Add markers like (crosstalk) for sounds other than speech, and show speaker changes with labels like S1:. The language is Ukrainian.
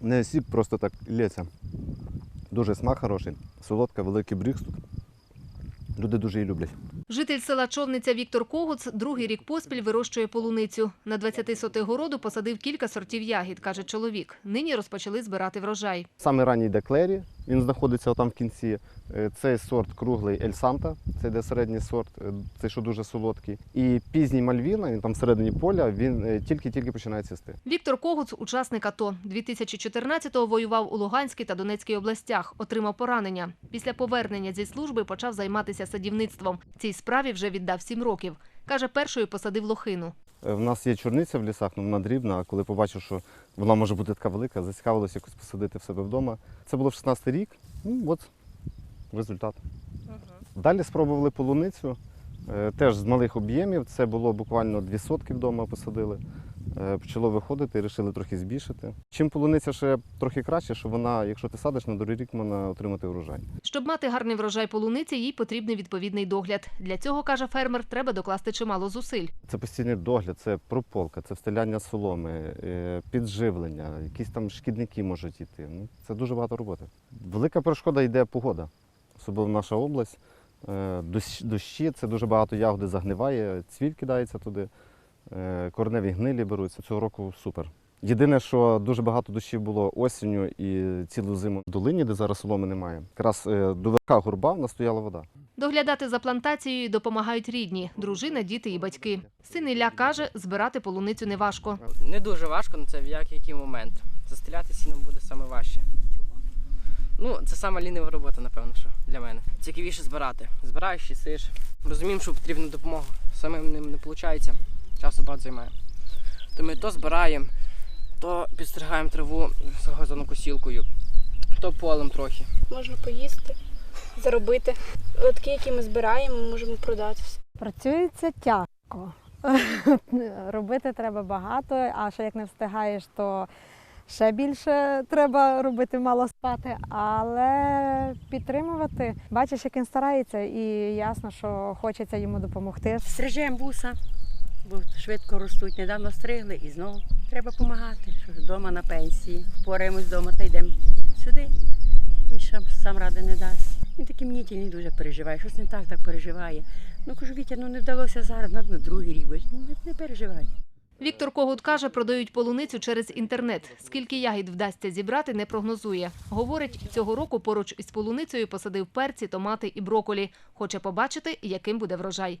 S1: Не сіп просто так лється. Дуже смак хороший, солодка, великий брикс тут. Люди дуже її люблять.
S2: Житель села Човниця Віктор Когуц другий рік поспіль вирощує полуницю. На 20 сотих городу посадив кілька сортів ягід, каже чоловік. Нині розпочали збирати врожай.
S1: Саме ранній йде Клері, він знаходиться там в кінці. Е, Цей сорт круглий Ель Санта, це йде середній сорт, е, цей що дуже солодкий. І пізній Мальвіна, він там всередині поля, він е, тільки-тільки починає цвісти.
S2: Віктор Когуц – учасник АТО. 2014-го воював у Луганській та Донецькій областях, отримав поранення. Після повернення зі служби почав займатися садівництвом. Цій справі вже віддав сім років. Каже, першою посадив лохину.
S1: Е, В нас є чорниця в лісах, ну вона дрібна, а коли побачив, що вона може бути така велика, зацікавилося якось посадити в себе вдома. Це було в 16 рік, ну от результат. Далі спробували полуницю, е, теж з малих об'ємів. Це було буквально дві сотки вдома посадили. Е, Почало виходити, вирішили трохи збільшити. Чим полуниця ще трохи краще, що вона, якщо ти садиш, на другий рік можна отримати урожай.
S2: Щоб мати гарний врожай полуниці, їй потрібний відповідний догляд. Для цього, каже фермер, треба докласти чимало зусиль.
S1: Це постійний догляд, це прополка, це встиляння соломи, е, підживлення, якісь там шкідники можуть йти. Ну, це дуже багато роботи. Велика перешкода йде погода, особливо наша область. Е, Дощі, це дуже багато ягоди загниває, цвіль кидається туди, кореневі гнилі беруться. Цього року супер. Єдине, що дуже багато дощів було осінню і цілу зиму в долині, де зараз соломи немає. Якраз е, до верха горба в нас стояла вода.
S2: Доглядати за плантацією допомагають рідні – дружина, діти і батьки. Син Ілля каже, збирати полуницю неважко.
S3: Не дуже важко, але це в який момент. Застеляти сіном буде саме важче. Ну, це саме лінива робота, напевно, що для мене. Цікавіше збирати. Збираєш і сиш. Розуміємо, що потрібна допомога. Самим ним не виходить. Часу багато займає. То ми то збираємо, то підстригаємо траву з газонокосілкою, то полем трохи.
S4: можна поїсти, заробити. Такі, які ми збираємо, ми можемо продати.
S5: Працюється тяжко. (laughs) робити треба багато, а ще як не встигаєш, то ще більше треба робити, мало спати, але підтримувати. Бачиш, як він старається, і ясно, що хочеться йому допомогти.
S6: Стрижемо вуса, бо швидко ростуть. Недавно стригли і знову треба допомагати. Що вдома на пенсії. Впораємось вдома та йдемо сюди. Він сам, сам ради не дасть. Він такий мнітільний дуже переживає. Щось не так так переживає. Ну кажу, Вітя, ну не вдалося зараз, на другий рік. Ну, не, не переживай.
S2: Віктор Когут каже, продають полуницю через інтернет. Скільки ягід вдасться зібрати, не прогнозує. Говорить, цього року поруч із полуницею посадив перці, томати і броколі. Хоче побачити, яким буде врожай.